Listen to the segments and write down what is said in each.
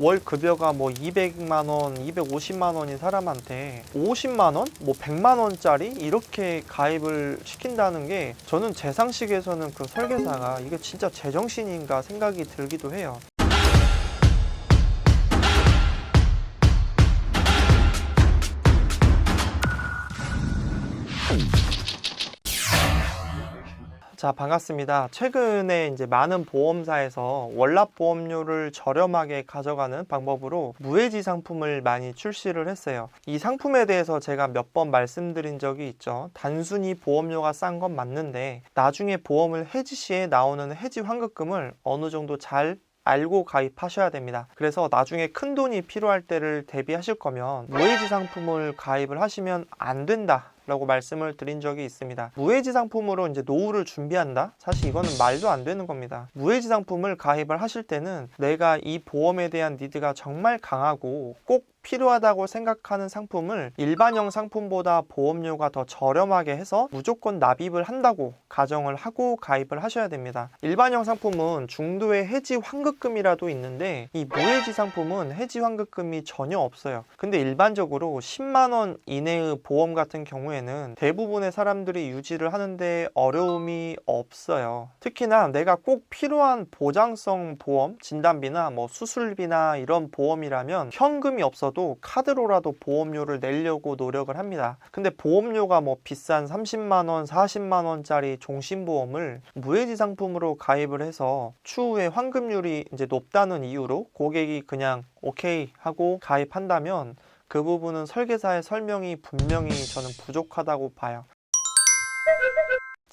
월 급여가 뭐 200만 원, 250만 원인 사람한테 50만 원, 뭐 100만 원짜리 이렇게 가입을 시킨다는 게 저는 제 상식에서는 그 설계사가 이게 진짜 제정신인가 생각이 들기도 해요. 자, 반갑습니다. 최근에 이제 많은 보험사에서 월납 보험료를 저렴하게 가져가는 방법으로 무해지 상품을 많이 출시를 했어요. 이 상품에 대해서 제가 몇 번 말씀드린 적이 있죠. 단순히 보험료가 싼 건 맞는데 나중에 보험을 해지 시에 나오는 해지 환급금을 어느 정도 잘 알고 가입하셔야 됩니다. 그래서 나중에 큰 돈이 필요할 때를 대비하실 거면 무해지 상품을 가입을 하시면 안 된다. 라고 말씀을 드린 적이 있습니다. 무해지 상품으로 이제 노후를 준비한다? 사실 이거는 말도 안 되는 겁니다. 무해지 상품을 가입을 하실 때는 내가 이 보험에 대한 니드가 정말 강하고 꼭 필요하다고 생각하는 상품을 일반형 상품보다 보험료가 더 저렴하게 해서 무조건 납입을 한다고 가정을 하고 가입을 하셔야 됩니다. 일반형 상품은 중도의 해지 환급금이라도 있는데 이 무해지 상품은 해지 환급금이 전혀 없어요. 근데 일반적으로 10만 원 이내의 보험 같은 경우에는 대부분의 사람들이 유지를 하는데 어려움이 없어요. 특히나 내가 꼭 필요한 보장성 보험, 진단비나 뭐 수술비나 이런 보험이라면 현금이 없어도 카드로라도 보험료를 내려고 노력을 합니다. 근데 보험료가 뭐 비싼 30만 원, 40만 원짜리 종신보험을 무해지 상품으로 가입을 해서 추후에 환급률이 이제 높다는 이유로 고객이 그냥 오케이 하고 가입한다면 그 부분은 설계사의 설명이 분명히 저는 부족하다고 봐요.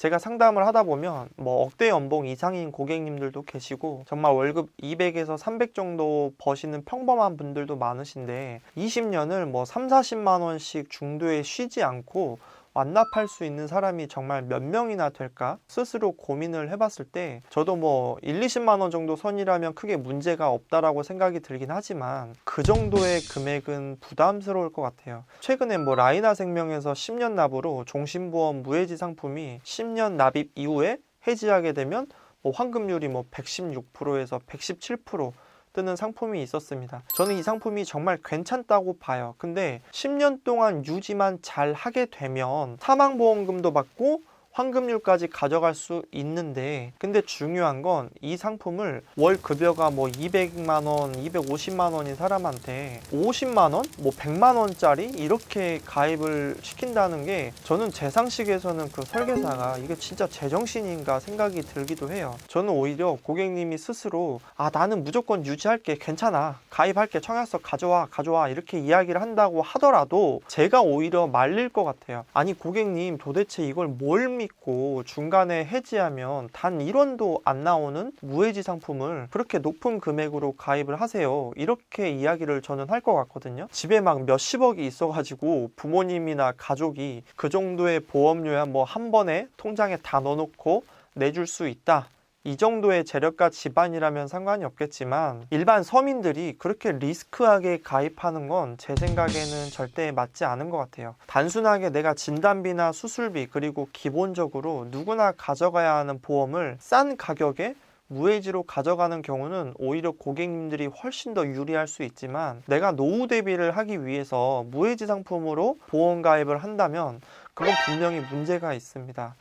제가 상담을 하다 보면 뭐 억대 연봉 이상인 고객님들도 계시고 정말 월급 200에서 300 정도 버시는 평범한 분들도 많으신데 20년을 뭐 3, 40만 원씩 중도에 쉬지 않고 완납할 수 있는 사람이 정말 몇 명이나 될까 스스로 고민을 해봤을 때 저도 뭐 1, 20만 원 정도 선이라면 크게 문제가 없다라고 생각이 들긴 하지만 그 정도의 금액은 부담스러울 것 같아요. 최근에 뭐 라이나 생명에서 10년 납으로 종신보험 무해지 상품이 10년 납입 이후에 해지하게 되면 뭐 환급률이 뭐 116%에서 117% 뜨는 상품이 있었습니다. 저는 이 상품이 정말 괜찮다고 봐요. 근데 10년 동안 유지만 잘 하게 되면 사망보험금도 받고 환급률까지 가져갈 수 있는데 근데 중요한 건 이 상품을 월 급여가 뭐 200만 원, 250만 원인 사람한테 50만 원, 뭐 100만 원짜리 이렇게 가입을 시킨다는 게 저는 제 상식에서는 그 설계사가 이게 진짜 제정신인가 생각이 들기도 해요. 저는 오히려 고객님이 스스로 아 나는 무조건 유지할게 괜찮아 가입할게 청약서 가져와 가져와 이렇게 이야기를 한다고 하더라도 제가 오히려 말릴 것 같아요. 아니 고객님 도대체 이걸 뭘 믿고 중간에 해지하면 단 1원도 안 나오는 무해지 상품을 그렇게 높은 금액으로 가입을 하세요. 이렇게 이야기를 저는 할 것 같거든요. 집에 막 몇십억이 있어가지고 부모님이나 가족이 그 정도의 보험료야 뭐 한 번에 통장에 다 넣어놓고 내줄 수 있다. 이 정도의 재력가 집안이라면 상관이 없겠지만 일반 서민들이 그렇게 리스크하게 가입하는 건 제 생각에는 절대 맞지 않은 것 같아요. 단순하게 내가 진단비나 수술비 그리고 기본적으로 누구나 가져가야 하는 보험을 싼 가격에 무해지로 가져가는 경우는 오히려 고객님들이 훨씬 더 유리할 수 있지만 내가 노후 대비를 하기 위해서 무해지 상품으로 보험 가입을 한다면 그건 분명히 문제가 있습니다.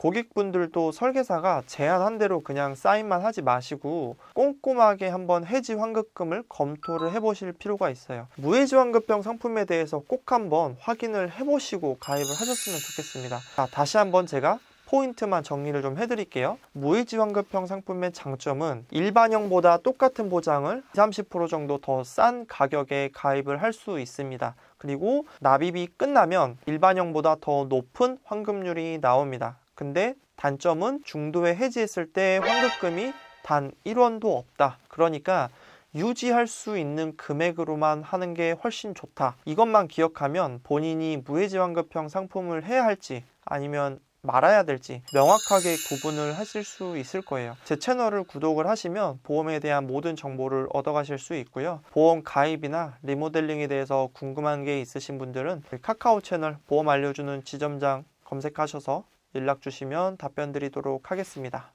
고객분들도 설계사가 제안한 대로 그냥 사인만 하지 마시고 꼼꼼하게 한번 해지 환급금을 검토를 해보실 필요가 있어요. 무해지 환급형 상품에 대해서 꼭 한번 확인을 해보시고 가입을 하셨으면 좋겠습니다. 자, 다시 한번 제가 포인트만 정리를 좀 해드릴게요. 무해지 환급형 상품의 장점은 일반형보다 똑같은 보장을 30% 정도 더 싼 가격에 가입을 할 수 있습니다. 그리고 납입이 끝나면 일반형보다 더 높은 환급률이 나옵니다. 근데 단점은 중도에 해지했을 때 환급금이 단 1원도 없다. 그러니까 유지할 수 있는 금액으로만 하는 게 훨씬 좋다. 이것만 기억하면 본인이 무해지 환급형 상품을 해야 할지 아니면 말아야 될지 명확하게 구분을 하실 수 있을 거예요. 제 채널을 구독을 하시면 보험에 대한 모든 정보를 얻어가실 수 있고요. 보험 가입이나 리모델링에 대해서 궁금한 게 있으신 분들은 카카오 채널 보험 알려주는 지점장 검색하셔서 연락 주시면 답변 드리도록 하겠습니다.